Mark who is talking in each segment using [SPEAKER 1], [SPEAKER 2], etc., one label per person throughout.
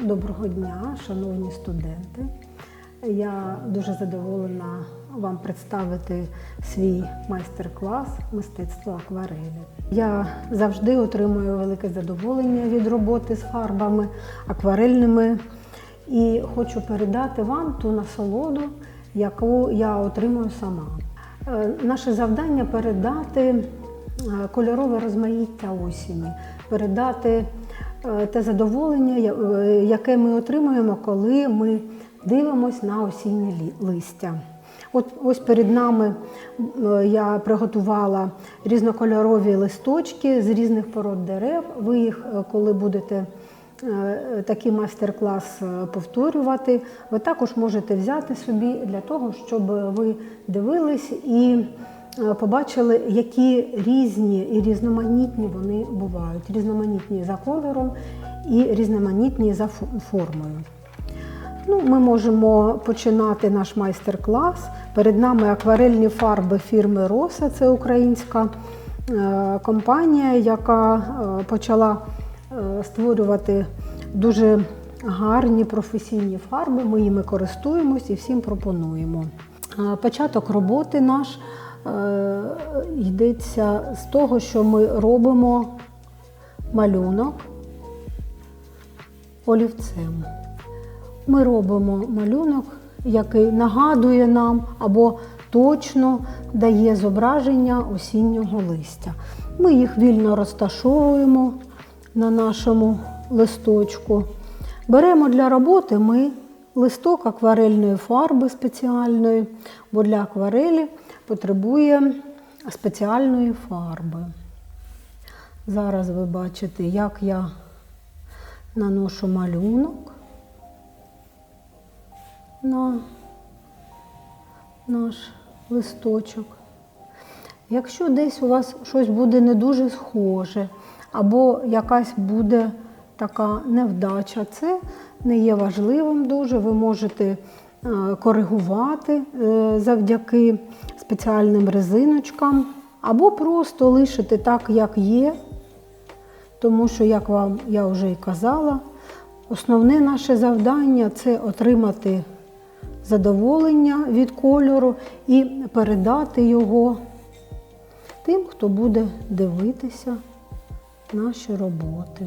[SPEAKER 1] Доброго дня, шановні студенти. Я дуже задоволена вам представити свій майстер-клас мистецтво акварелі. Я завжди отримую велике задоволення від роботи з фарбами акварельними і хочу передати вам ту насолоду, яку я отримую сама. Е, Наше завдання передати е, кольорове розмаїття осені, передати те задоволення, е, яке ми отримуємо, коли ми дивимося на осіннє листя. От ось перед нами е, я приготувала різнокольорові листочки з різних пород дерев. Ви їх, е, коли будете е, такий майстер-клас е, повторювати, ви також можете взяти собі для того, щоб ви дивились і е, побачили, які різні і різноманітні вони бувають. Різноманітні за кольором і різноманітні за формою. Ну, ми можемо починати наш майстер-клас. Перед нами акварельні фарби фірми Роса, це українська е, компанія, яка е, почала е, створювати дуже гарні професійні фарби. Ми їми користуємось і всім пропонуємо. Е, Початок роботи наш е, йдеться з того, що ми робимо малюнок олівцем. Ми робимо малюнок, який нагадує нам або точно дає зображення осіннього листя. Ми їх вільно розташовуємо на нашому листочку. Беремо для роботи ми листок акварельної фарби спеціальної, бо для акварелі потребує спеціальної фарби. Зараз ви бачите, як я наношу малюнок на наш листочок. Якщо десь у вас щось буде не дуже схоже, або якась буде така невдача, це не є важливим дуже. Ви можете е, коригувати е, завдяки спеціальним резиночкам, або просто лишити так, як є, тому що, як вам я вже і казала, основне наше завдання це отримати задоволення від кольору і передати його тим, хто буде дивитися наші роботи.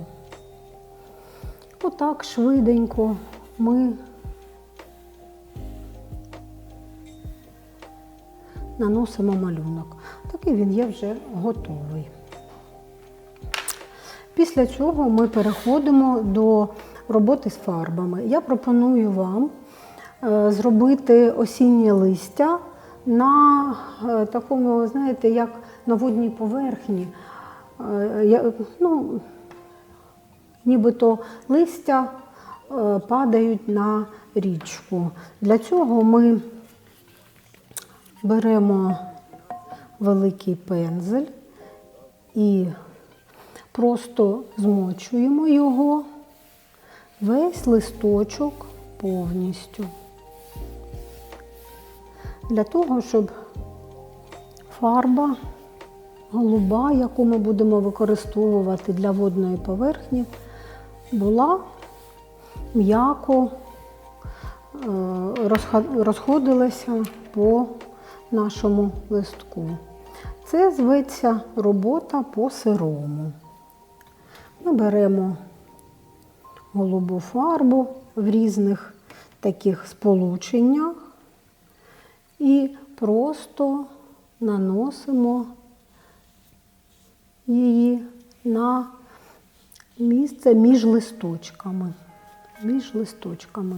[SPEAKER 1] Отак швиденько ми наносимо малюнок. Такий він є вже готовий. Після цього ми переходимо до роботи з фарбами. Я пропоную вам е, зробити осіннє листя на е, такому, знаєте, як на водній поверхні. Е, Ну, нібито листя падають на річку. Для цього ми беремо великий пензель і просто змочуємо його весь листочок повністю. Для того, щоб фарба голуба, яку ми будемо використовувати для водної поверхні, була м'яко е, розходилася по нашому листку. Це зветься робота по сирому. Ми беремо голубу фарбу в різних таких сполученнях і просто наносимо її на місце між листочками. Між листочками.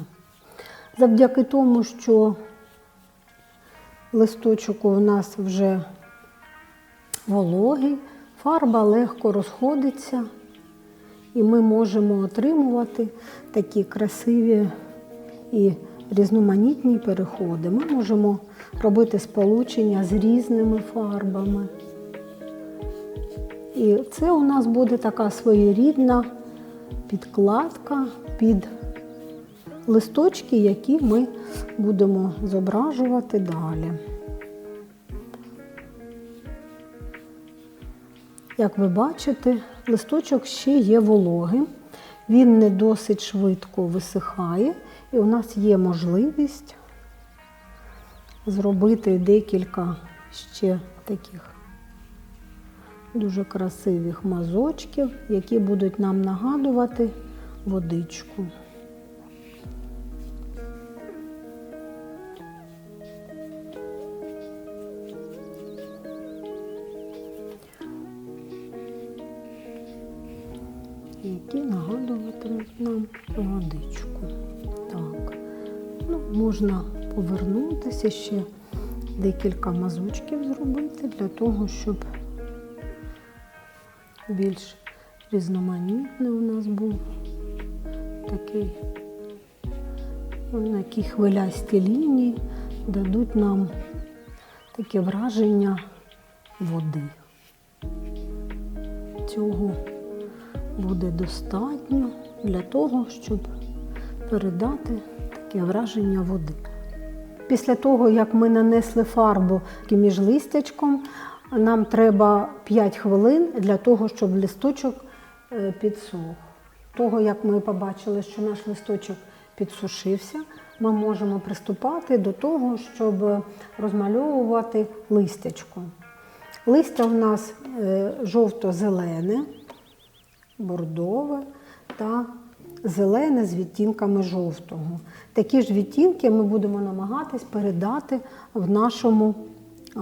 [SPEAKER 1] Завдяки тому, що листочок у нас вже вологий, фарба легко розходиться, і ми можемо отримувати такі красиві і різноманітні переходи. Ми можемо робити сполучення з різними фарбами. І це у нас буде така своєрідна підкладка під листочки, які ми будемо зображувати далі. Як ви бачите, листочок ще є вологим. він не досить швидко висихає, і у нас є можливість зробити декілька ще таких дуже красивих мазочків, які будуть нам нагадувати водичку. Нам водичку. Так, ну, можна повернутися ще декілька мазочків зробити для того, щоб більш різноманітний у нас був такий, такі хвилясті лінії дадуть нам таке враження води. Цього буде достатньо для того, щоб передати таке враження води. Після того, як ми нанесли фарбу між листячком, нам треба 5 хвилин для того, щоб листочок е, підсох. Того, як ми побачили, що наш листочок підсушився, ми можемо приступати до того, щоб розмальовувати листячко. Листя в нас е, жовто-зелене, бордове та зелене з відтінками жовтого. Такі ж відтінки ми будемо намагатись передати в нашому е,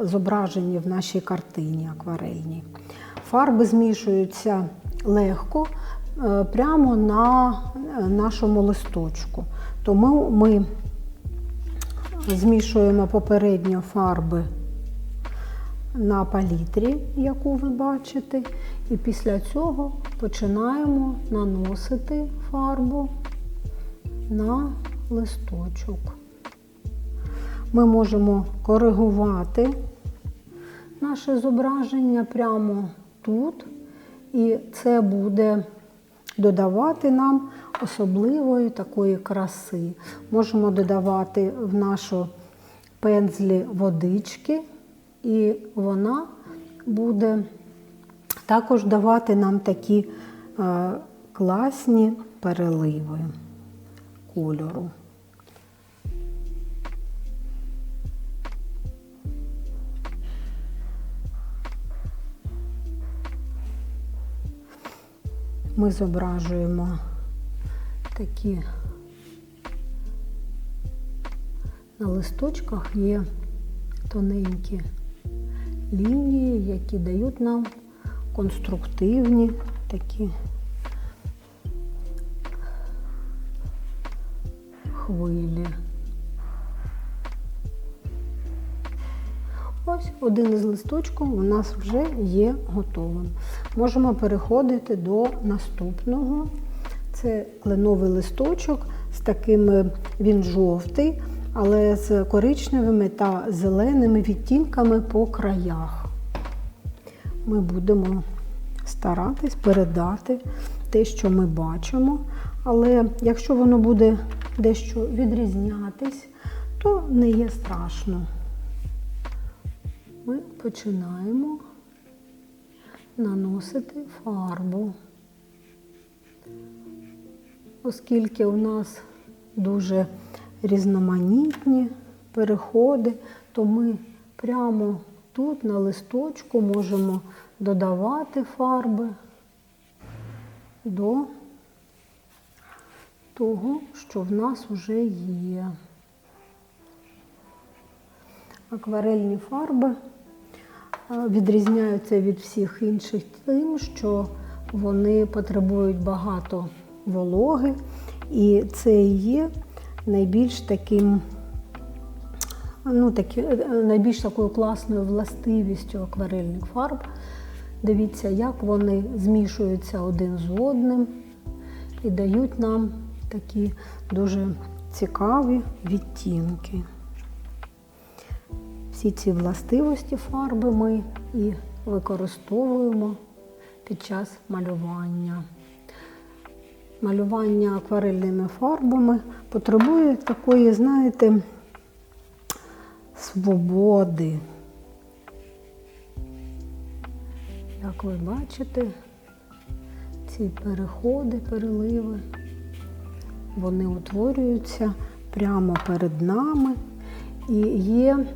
[SPEAKER 1] зображенні, в нашій картині акварельній. Фарби змішуються легко е, прямо на е, нашому листочку. Тому ми змішуємо попередньо фарби на палітрі, яку ви бачите, і після цього починаємо наносити фарбу на листочок. Ми можемо коригувати наше зображення прямо тут, і це буде додавати нам особливої такої краси. Можемо додавати в нашу пензлі водички, і вона буде також давати нам такі е, класні переливи кольору. Ми зображуємо такі на листочках є тоненькі лінії, які дають нам конструктивні такі хвилі. Ось один із листочків у нас вже є готовим. Можемо переходити до наступного. Це кленовий листочок з такими, він жовтий, але з коричневими та зеленими відтінками по краях. Ми будемо старатись передати те, що ми бачимо. Але якщо воно буде дещо відрізнятись, то не є страшно. Ми починаємо наносити фарбу. Оскільки у нас дуже різноманітні переходи, то ми прямо тут на листочку можемо додавати фарби до того, що в нас вже є. Акварельні фарби відрізняються від всіх інших тим, що вони потребують багато вологи, і це є найбільш таким, ну, такі, найбільш такою класною властивістю акварельних фарб. Дивіться, як вони змішуються один з одним і дають нам такі дуже цікаві відтінки. Всі ці властивості фарби ми і використовуємо під час малювання. Малювання акварельними фарбами потребує такої, знаєте, свободи. Як ви бачите, ці переходи, переливи, вони утворюються прямо перед нами і є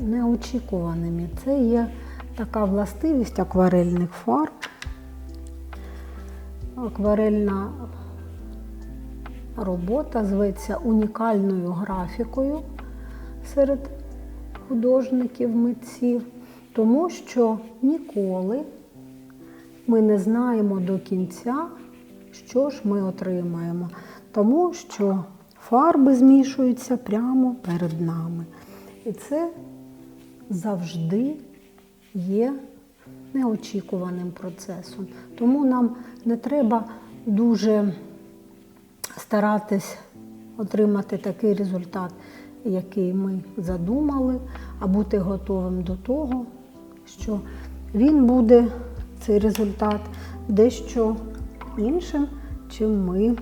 [SPEAKER 1] неочікуваними. Це є така властивість акварельних фарб. Акварельна робота зветься унікальною графікою серед художників, митців, тому що ніколи ми не знаємо до кінця, що ж ми отримаємо, тому що фарби змішуються прямо перед нами. І це завжди є неочікуваним процесом. Тому нам не треба дуже старатись отримати такий результат, який ми задумали, а бути готовим до того, що він буде, цей результат, дещо іншим, чим ми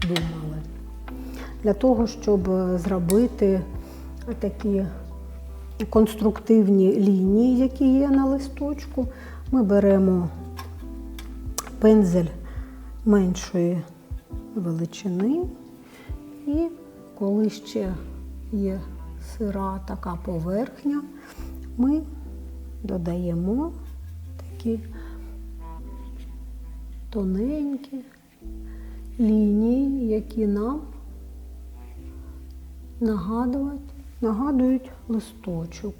[SPEAKER 1] думали. Для того, щоб зробити такі конструктивні лінії, які є на листочку, ми беремо пензель меншої величини. І коли ще є сира така поверхня, ми додаємо такі тоненькі лінії, які нам нагадують, нагадують листочок.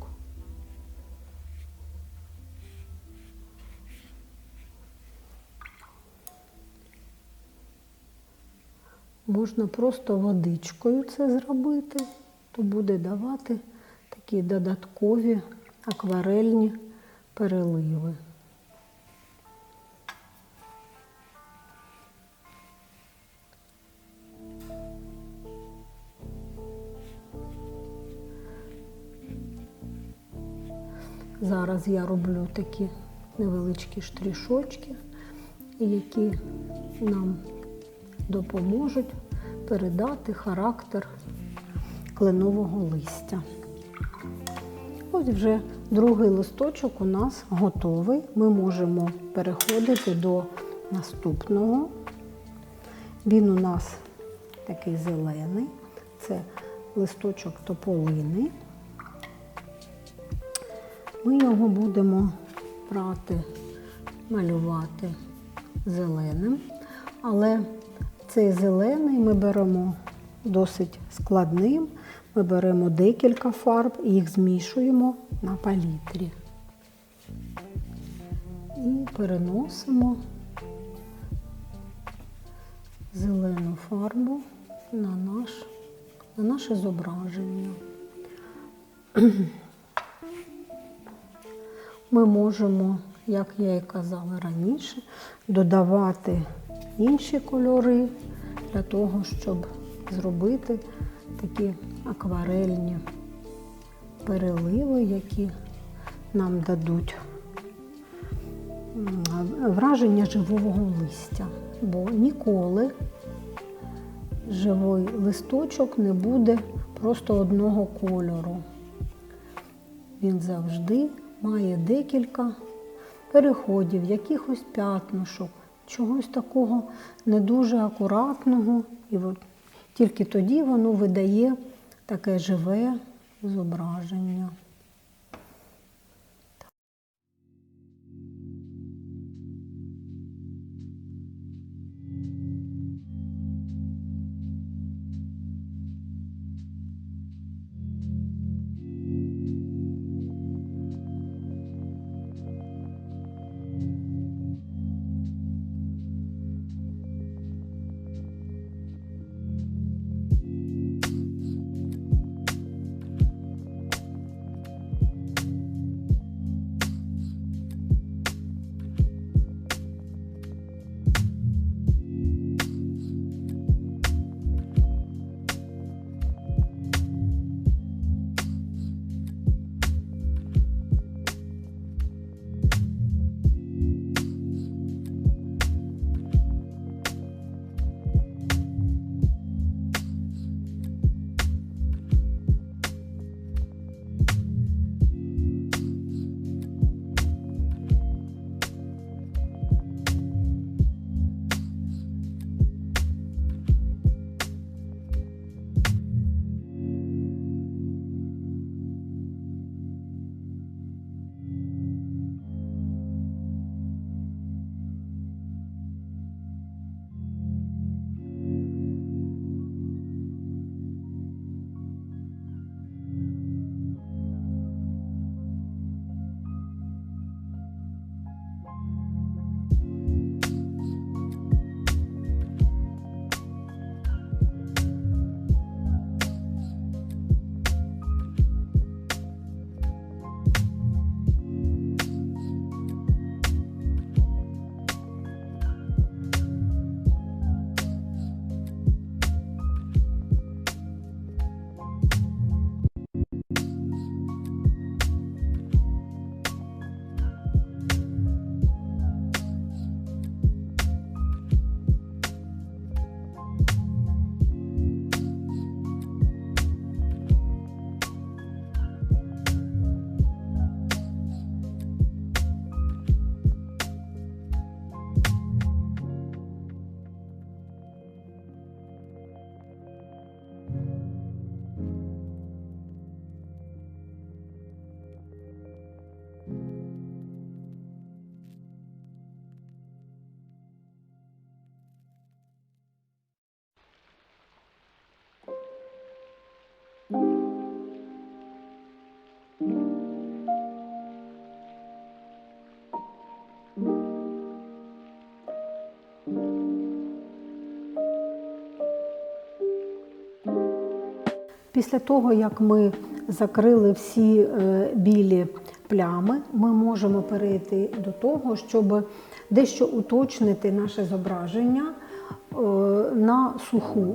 [SPEAKER 1] Можна просто водичкою це зробити, то буде давати такі додаткові акварельні переливи. Зараз я роблю такі невеличкі штришочки, які нам допоможуть передати характер кленового листя. Ось вже другий листочок у нас готовий. Ми можемо переходити до наступного. Він у нас такий зелений, це листочок тополини. Ми його будемо брати, малювати зеленим, але цей зелений ми беремо досить складним. Ми беремо декілька фарб і їх змішуємо на палітрі. І переносимо зелену фарбу на, наш, на наше зображення. Ми можемо, як я і казала раніше, додавати інші кольори для того, щоб зробити такі акварельні переливи, які нам дадуть враження живого листя. Бо ніколи живий листочок не буде просто одного кольору. Він завжди має декілька переходів, якихось п'ятнушок, чогось такого не дуже акуратного. І от тільки тоді воно видає таке живе зображення. Після того, як ми закрили всі е, білі плями, ми можемо перейти до того, щоб дещо уточнити наше зображення е, на суху.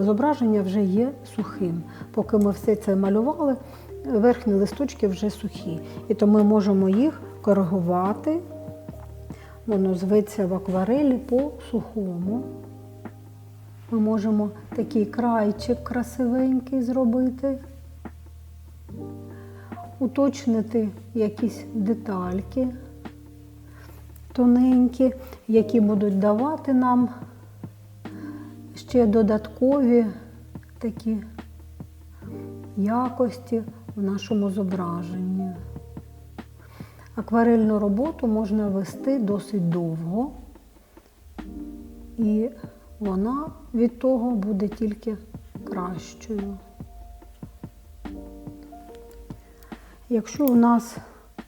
[SPEAKER 1] Зображення вже є сухим. Поки ми все це малювали, верхні листочки вже сухі. І то ми можемо їх коригувати. Воно зветься в акварелі по сухому. Ми можемо такий крайчик красивенький зробити, уточнити якісь детальки тоненькі, які будуть давати нам ще додаткові такі якості в нашому зображенні. Акварельну роботу можна вести досить довго, і вона від того буде тільки кращою. Якщо у нас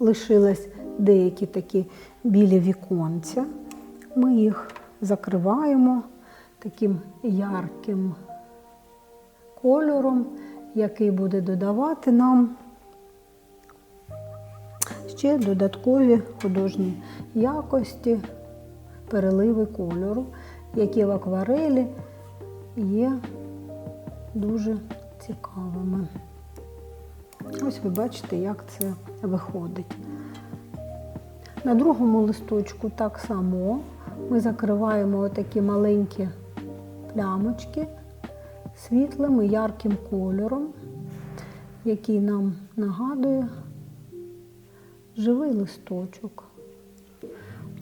[SPEAKER 1] лишились деякі такі білі віконця, ми їх закриваємо таким ярким кольором, який буде додавати нам ще додаткові художні якості, переливи кольору, які в акварелі є дуже цікавими. Ось ви бачите, як це виходить. На другому листочку так само ми закриваємо такі маленькі плямочки світлим і ярким кольором, який нам нагадує живий листочок.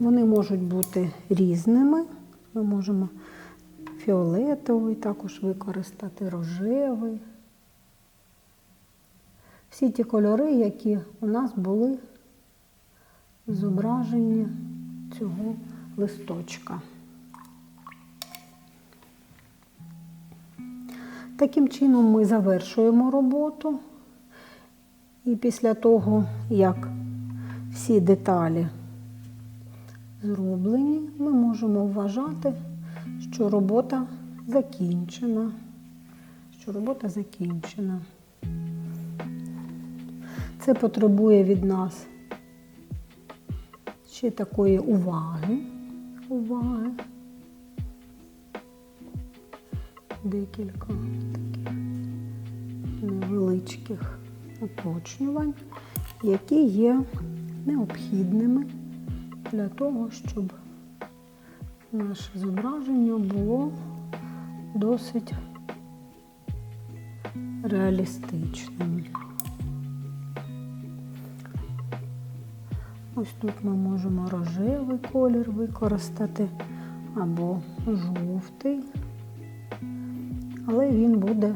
[SPEAKER 1] Вони можуть бути різними. Ми можемо фіолетовий також використати, рожевий. Всі ті кольори, які у нас були в зображенні цього листочка. Таким чином ми завершуємо роботу. І після того, як всі деталі зроблені, ми можемо вважати, що робота закінчена. Що робота закінчена. Це потребує від нас ще такої уваги. Уваги. Декілька таких невеличких уточнювань, які є необхідними для того, щоб наше зображення було досить реалістичним. Ось тут ми можемо рожевий колір використати або жовтий, але він буде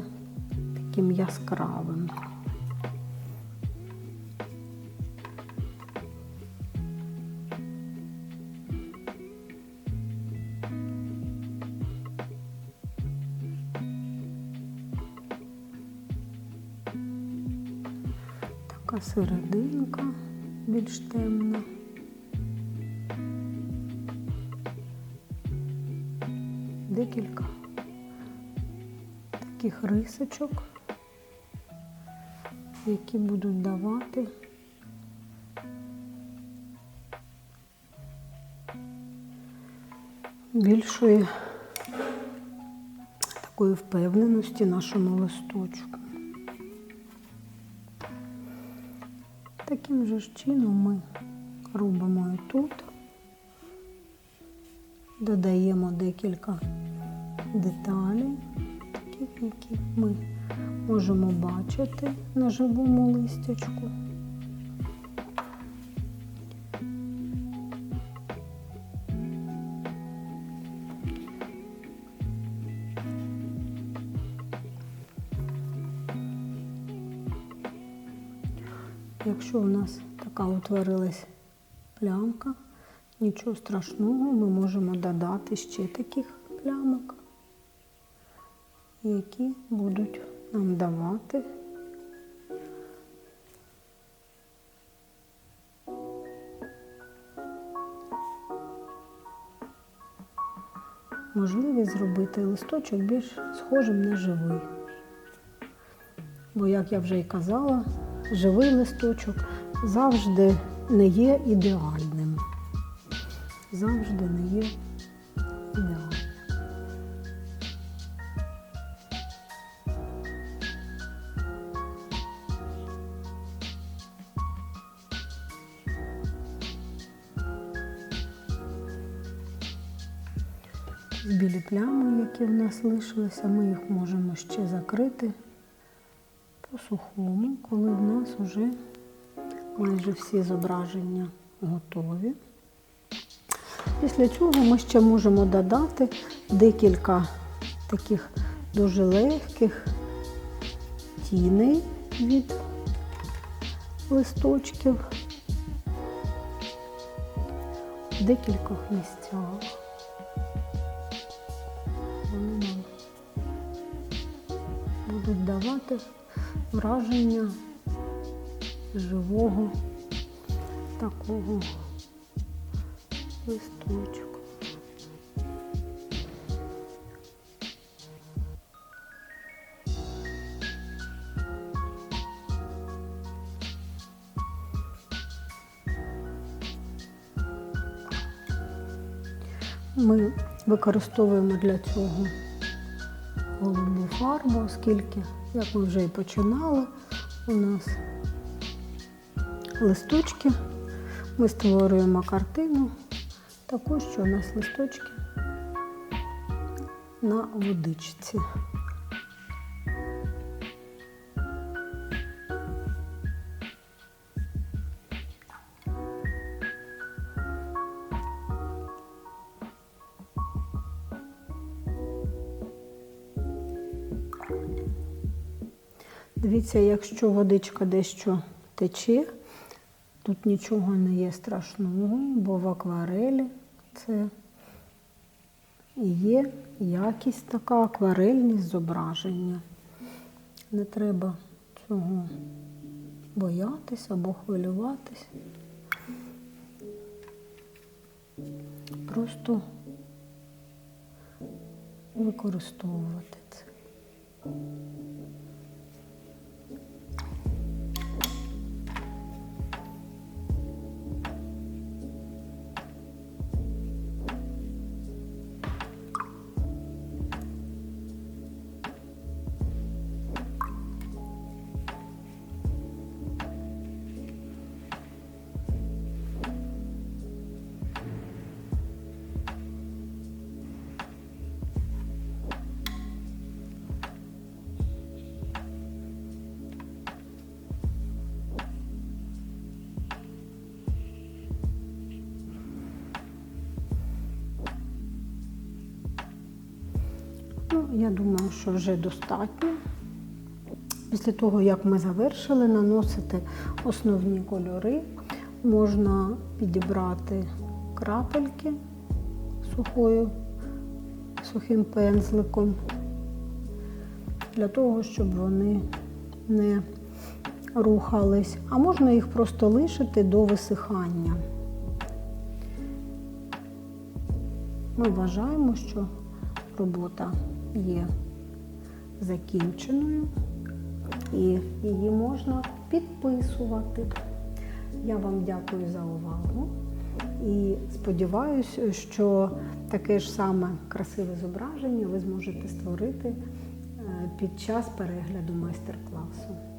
[SPEAKER 1] таким яскравим. Така серединка більш темна. Декілька таких рисочок, які будуть давати більшої такої впевненості нашому листочку. Таким же ж чином ми робимо і тут, додаємо декілька деталей, таких, які ми можемо бачити на живому листячку. Якщо у нас така утворилась плямка, нічого страшного, ми можемо додати ще таких плямок, які будуть нам давати можливість зробити листочок більш схожим на живий. Бо, як я вже і казала, живий листочок завжди не є ідеальним. Завжди не є ідеальним. Білі плями, які в нас лишилися, ми їх можемо ще закрити по сухому, коли в нас вже майже всі зображення готові. Після цього ми ще можемо додати декілька таких дуже легких тіней від листочків в декількох місцях. Вони нам будуть давати враження живого такого листочку. Ми використовуємо для цього голубу фарбу, оскільки, як ми вже і починали, у нас листочки. Ми створюємо картину, таку, що у нас листочки на водичці. Дивіться, якщо водичка дещо тече, тут нічого не є страшного, бо в акварелі це є якість така, акварельність зображення. Не треба цього боятися або хвилюватись. Просто використовувати це. Я думаю, що вже достатньо. Після того, як ми завершили наносити основні кольори, можна підібрати крапельки сухою, сухим пензликом, для того, щоб вони не рухались, а можна їх просто лишити до висихання. Ми вважаємо, що робота є закінченою і її можна підписувати. Я вам дякую за увагу і сподіваюся, що таке ж саме красиве зображення ви зможете створити е, під час перегляду майстер-класу.